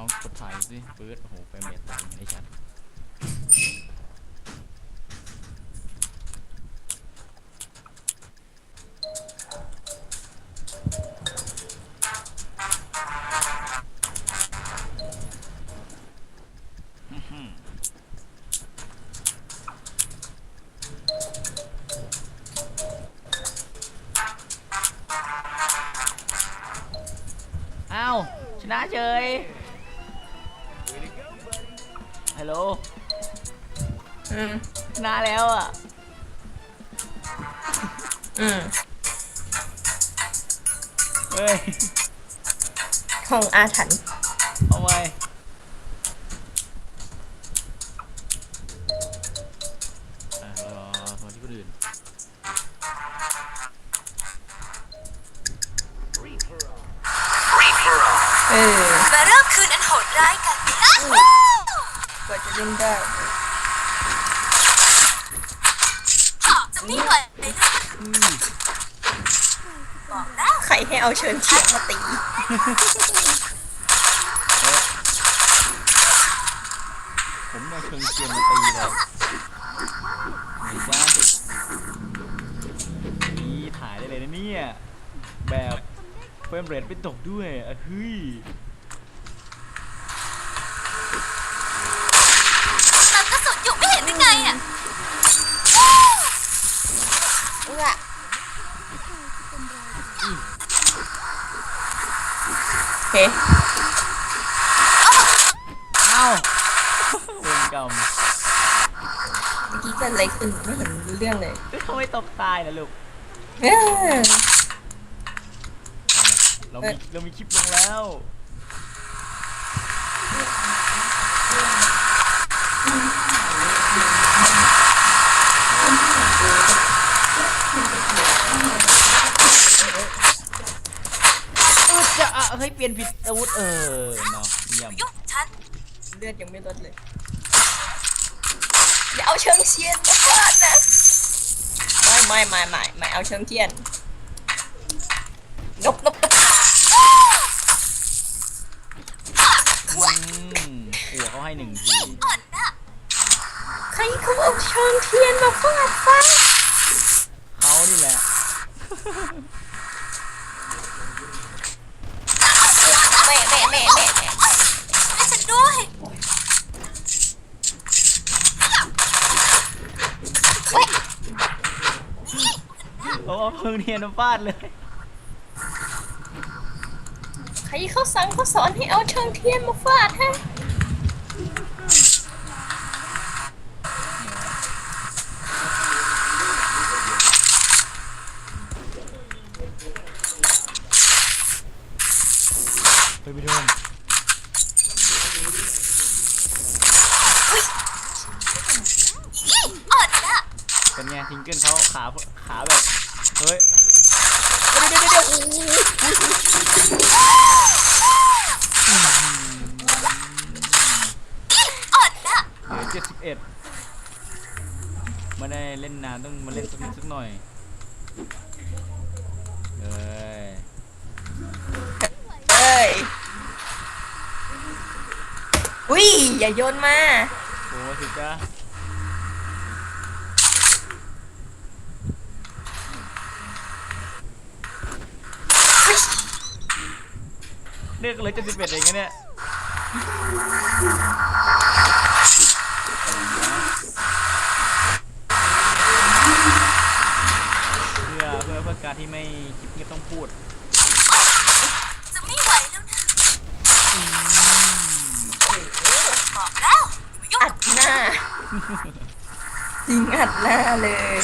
องกดถ่ายสิปื๊ดโอ้โหไปเมเรทตามไอ้ชัด ฮัลโหลอืมชนะแล้วอะ อืมเฮ้ยห้องอาถรรพ์เอาไว้ กว่าจะเล่นได้จะไม่ไหวเลยนะบอกแล้วใครให้เอาเชิญเชียงมาตีผมเนี่ยเชิงเชียงมาตีเลยไหนจ้านี่ถ่ายได้เลยนะเนี่ย แบบเฟรมเรทไม่ตกด้วยอะเฮ้ย มัน กระสุนอยู่ไม่เห็นได้ไงอะเอื้อเฮ้เอ้าเวรกรรมเมื่อกี้เกิดอะไรขึ้นไม่เห็นรู้เรื่องเลยทำไมตกตายล่ะลูก เออ เรามีเรามีคลิปลงแล้ว เออจะอะเฮ้ยเปลี่ยนผิดอาวุธเออเนาะเยี่ยมยุ่งฉันเลือดยังไม่ลดเลยอย่าเอาเชิงเชียนมาฟาดนะไม่ไม่ไม่ไม่ไม่เอาเชิงเทียนนบนบนบอืมหัวเขาให้หนึ่งทีอ่อนนะใครเขาเอาเชิงเทียนมาฟาดฟ้าเขานี่แหละ แม่แม่แม่แม่แม่ให้ฉันด้วยโอ้เพิ่งเรียนฟาดเลย ใครเขาสั่งเขาสอนให้เอาเชิงเทียนมาฟาดฮะ ไปไปโดน ยี่อ่อนนะ เป็นไงทิงเกิลเขาขาขาแบบ เฮ้ย เดี๋ยวเดี๋ยวเดี๋ยวอู้ อ่อนนะ เหลือเจ็ดสิบเอ็ด ไม่ได้เล่นนานต้องมาเล่นสักนิดสักหน่อยเอ้ยเอ้ยอุ้ยอย่าโยนมาโอ้สิจ้าเลือกเลยเจ็ดสิบเอ็ดเองนะเนี่ย การที่ไม่คิดไม่ต้องพูด จะไม่ไหวแล้วนะบอกแล้วอย่ามายุ่งอัดหน้า จริงอัดหน้าเลย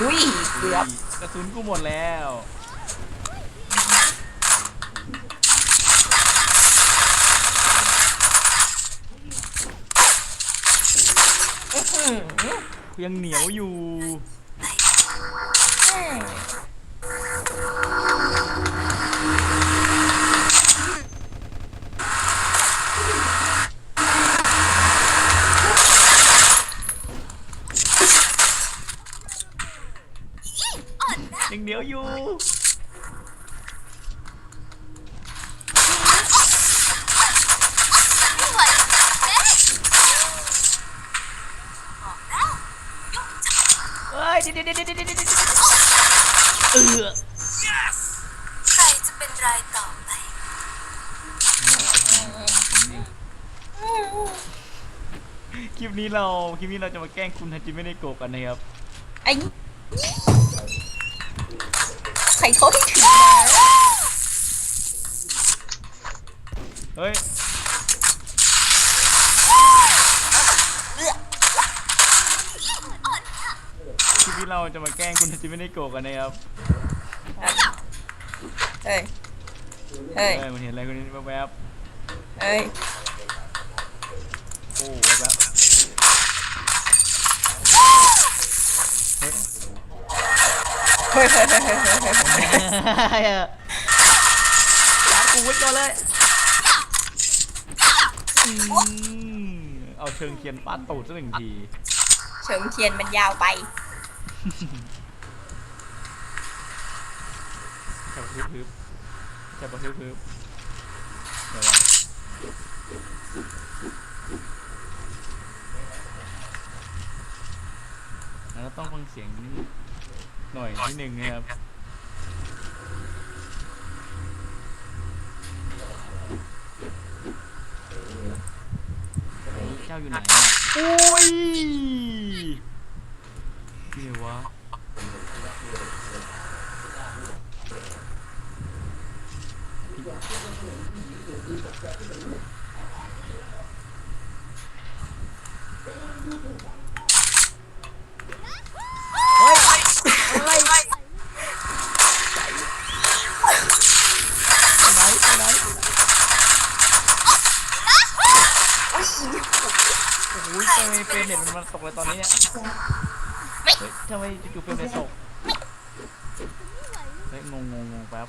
อุ้ยเกือบกระสุนกูหมดแล้วอื้อหือยังเหนียวอยู่ ยังเดียวอยู่ เดี๋ยวเดี๋ยวเดี๋ยวเดี๋ยวเออใครจะเป็นรายต่อไป คลิปนี้เราคลิปนี้เราจะมาแกล้งคุณฮัจิไม่ได้โกะกันนะครับไอ้ใครเขาให้ถือมา เฮ้ย คลิปนี้เราจะมาแกล้งคุณฮัจิไม่ได้โกะกันนะครับเฮ้ยเฮ้ย เฮ้ย มันเห็นอะไรคนนี้แวบเฮ้ยๆโอ้แวบๆเฮ้ยเฮ้ยเฮ้ยเฮ้ยเฮ้ยเฮ้ยเฮ้ยรัดกูไว้ก่อนเลยอืมเอาเชิงเทียนปาดตูดสักหนึ่งทีเฉิงเทียนมันยาวไป จับฮึบฮึบจับฮึบฮึบเดี๋ยววะแล้วต้องฟังเสียงหน่อยนิดนึงนะครับเฮ้ยเจ้าอยู่ไหนอะโอ้ยเดี๋ยววะ เฮ้ยอะไรไปไหนไปไหนโอ้โหทำไมเฟรมเน็ตมันมาตกเลยตอนนี้เนี่ยเฮ้ยทำไมจู่ๆเฟรมเน็ตตกเฮ้ยงงงงงแป๊บ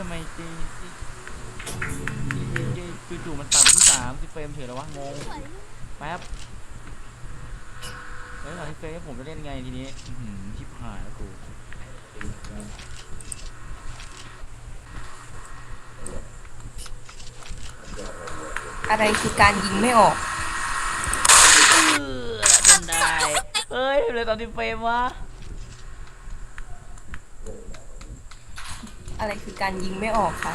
ทำไมจีจีจีจีจีจู่ๆมันตัดที่สามที่เฟรมเฉยแล้ววะงงแป๊บเฮ้ยตอนที่เฟรมผมจะเล่นไงทีนี้หือชิบหายแล้วกูอะไรคือการยิงไม่ออกเออจนได้เฮ้ยทำไมเลยตอนที่เฟรมวะ อะไรคือการยิงไม่ออกค่ะ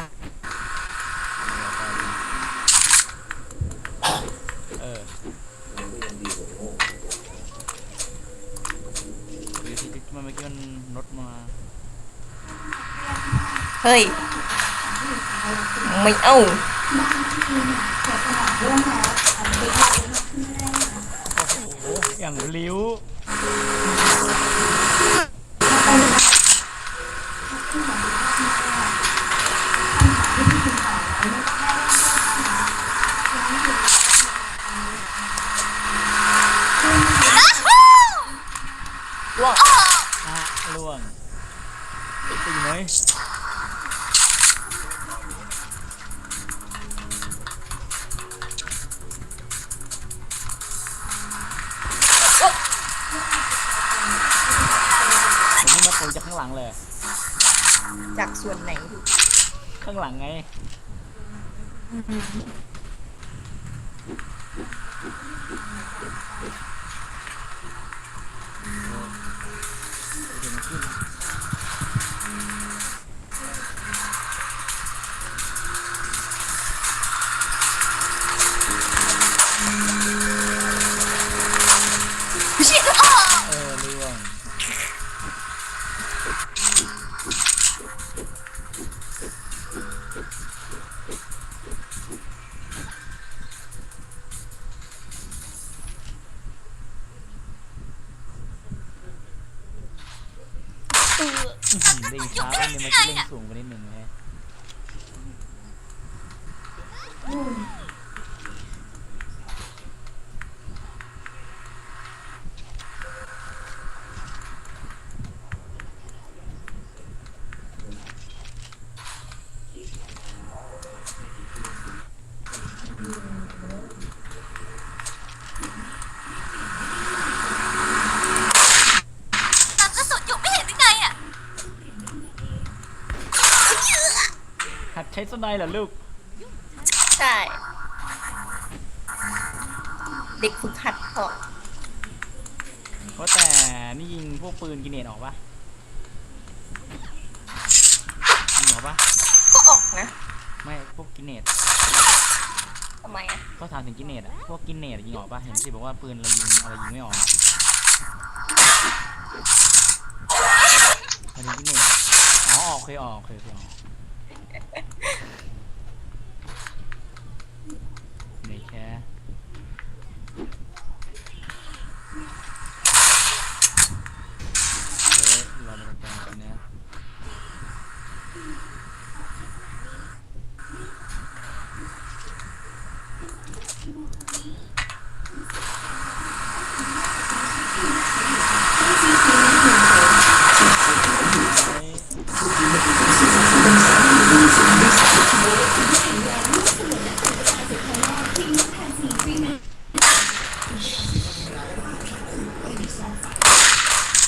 เออเดี๋ยวที่มันเมื่อกี้มันรถมาเฮ้ย ไม่เอา โอ้โหอย่างลิ้ว ผมนี่มาตูจากข้างหลังเลย จากส่วนไหน ข้างหลังไงเดี๋ยวมันขึ้น ช้สไนด์เหรอลูก ใช่ เด็กฝึกหัดพอว่าแต่นี่ยิงพวกปืนกินเนตออกปะยิงออกปะก็ออกนะ ไม่พวกกินเนตทำไมอะ ก็ถามถึงกินเนตอะพวกกินเนตยิงออกปะเห็นที่บอกว่าปืนเรายิงอะไรยิงไม่ออกอันนี้กินเนตอ๋อออกเคยออกเคยเคยออกไหนแค่เฮ้ยเรามาจัดการกันเนี่ย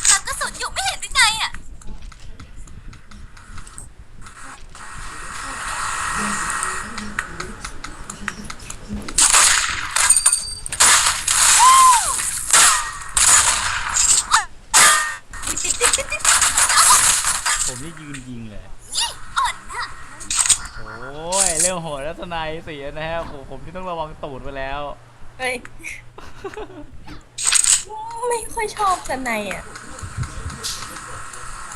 ทำกระสุนอยู่ไม่เห็นหรือไงอะ ผมนี่ยืนยิงเลย นี่อ่อนนะ โอ้ย เรื่องโหดแล้วทนาย เสียนะฮะโอ้ผมที่ต้องระวังตูดไปแล้วเฮ้ยไม่ค่อยชอบสนายอะ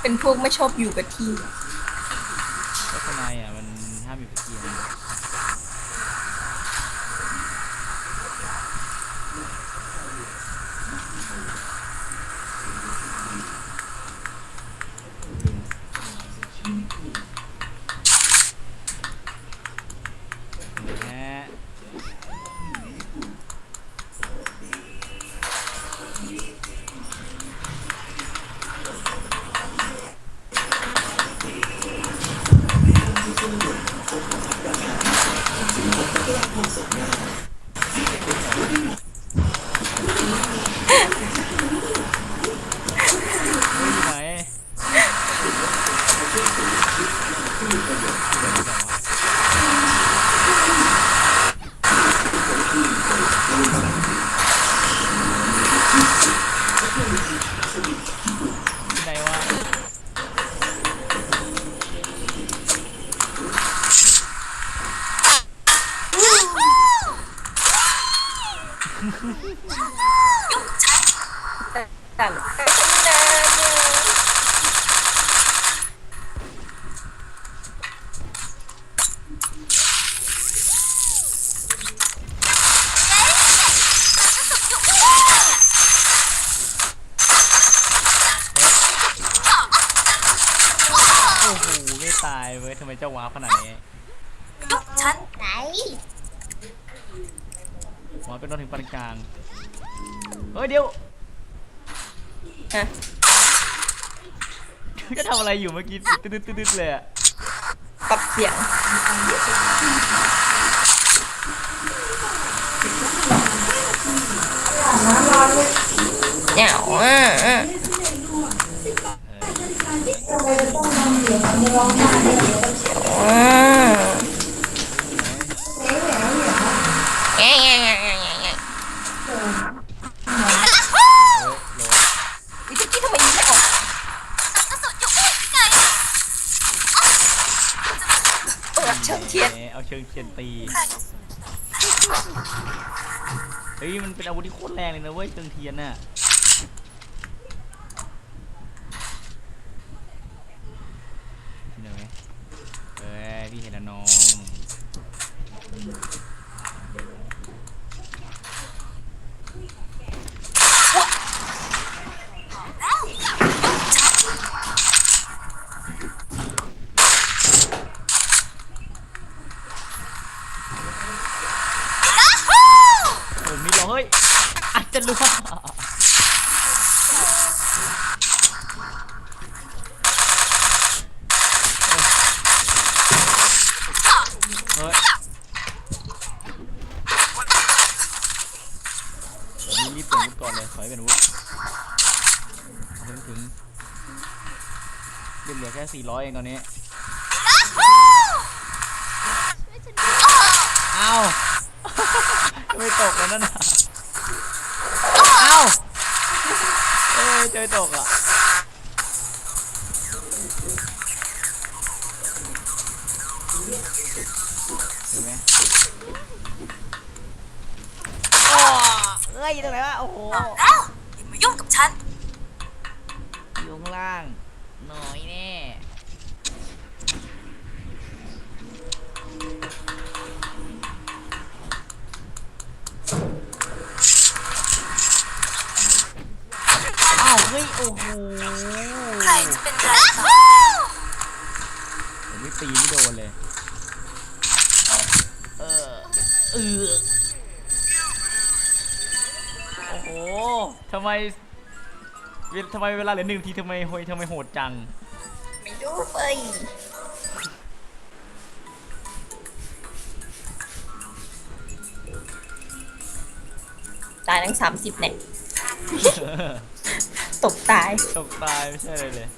เป็นพวกไม่ชอบอยู่กับที่ ก็ทนายอะมันห้ามอยู่กับที่นะน โอ้โหไม่ตายเว้ยทำไมเจ้าว้าวขนาดนี้ยุคฉันไหน หมอเป็นรถถึงปานกลางเฮ้ยเดี๋ยวฮะก็ทำอะไรอยู่เมื่อกี้ตืดๆๆๆเลยอะปรับเสียงเหงาอะอะอ่าแง่แง่แง่แง่แง่แง่ เออโล วิธีทำไมยิงไม่ออก ทำกระสุนอยู่ไม่เห็นหรือไง เปิดเชิงเทียน แหมเอาเชิงเทียนตีเฮ้ยมันเป็นอาวุธที่โคตรแรงเลยนะเว้ยเชิงเทียนน่ะพี่เห็นไหมเอ้ยพี่เห็นแล้วน้อง ผมนี่เหรอเฮ้ยอาจจะรู้ว่าเฮ้ยผมรีบเปลี่ยนอาวุธ ก่อนวุธเอาถึงถึงเหลือแค่400เองตอนนี้ เอาไม่ตกแล้วนั่นน่ะเอาเอ้ยเจอตกอะเห็นไหมอ้อเอ้ยอยู่ตรงไหนวะโอ้โหบอกแล้วอย่ามายุ่งกับฉัน อยู่ข้างล่าง หน่อยแน่อ้าวเฮ้ยโอ้โหใครจะเป็นรายต่อไปผมไม่ตีไม่โดนเลย เออเออ ทำไมเวลทำไมเวลาเหลือหนึ่งนาทีทำไมโหยทำไมโหดจัง ไม่รู้เฟ้ยตายทั้งสามสิบเนี่ยตกตาย ตกตายไม่ใช่อะไรเลย